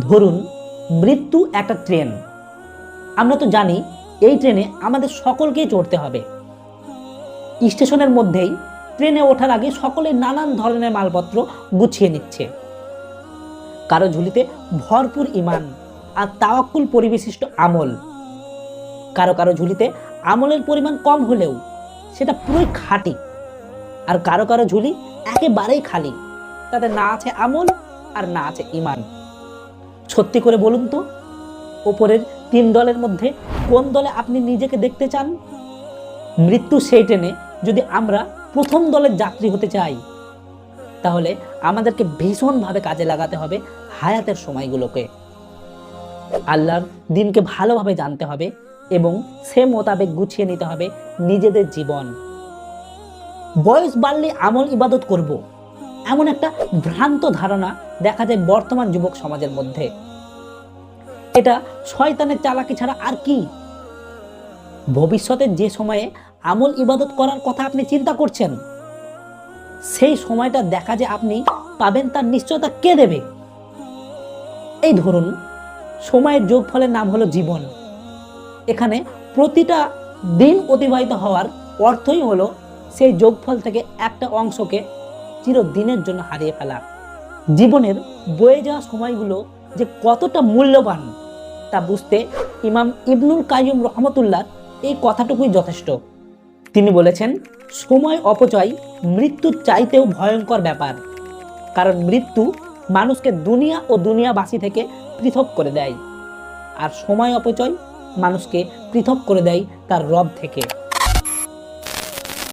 ধরুন মৃত্যু একটা ট্রেন। আমরা তো জানি এই ট্রেনে আমাদের সকলকেই চড়তে হবে। স্টেশনের মধ্যেই ট্রেনে ওঠার আগে সকলে নানান ধরনের মালপত্র গুছিয়ে নিচ্ছে। কারও ঝুলিতে ভরপুর ইমান আর তাওয়াক্কুল পরিবিশিষ্ট আমল। কারও কারও ঝুলিতে আমলের পরিমাণ কম হলেও সেটা পুরোই খাঁটি। আর কারও কারও ঝুলি একেবারেই খালি। তাতে না আছে আমল আর না আছে ইমান। সত্যি করে বলুন তো, ওপরের তিন দলের মধ্যে কোন দলে আপনি নিজেকে দেখতে চান? মৃত্যু সেই ট্রেনে যদি আমরা প্রথম দলের যাত্রী হতে চাই, তাহলে আমাদেরকে ভীষণভাবে কাজে লাগাতে হবে হায়াতের সময়গুলোকে। আল্লাহর দিনকে ভালোভাবে জানতে হবে এবং সে মোতাবেক গুছিয়ে নিতে হবে নিজেদের জীবন। বয়স বাড়লে আমল ইবাদত করব। এমন একটা ভ্রান্ত ধারণা দেখা যায় বর্তমান যুবক সমাজের মধ্যে। এটা শয়তানের চালাকি ছাড়া আর কি? ভবিষ্যতে যে সময়ে আমল ইবাদত করার কথা আপনি চিন্তা করছেন, সেই সময়টা দেখা যে আপনি পাবেন তার নিশ্চয়তা কে দেবে? এই ধরুন, সময়ের যোগফলের নাম হলো জীবন। এখানে প্রতিটা দিন অতিবাহিত হওয়ার অর্থই হলো সেই যোগফল থেকে একটা অংশকে চিরদিনের জন্য হারিয়ে ফেলা। জীবনের বয়ে যাওয়া সময়গুলো যে কতটা মূল্যবান তা বুঝতে ইমাম ইবনুল কাইম রহমতুল্লাহ এই কথাটুকুই যথেষ্ট। তিনি বলেছেন, সময় অপচয় মৃত্যুর চাইতেও ভয়ঙ্কর ব্যাপার। কারণ মৃত্যু মানুষকে দুনিয়া ও দুনিয়াবাসী থেকে পৃথক করে দেয়। আর সময় অপচয় মানুষকে পৃথক করে দেয় তার রব থেকে।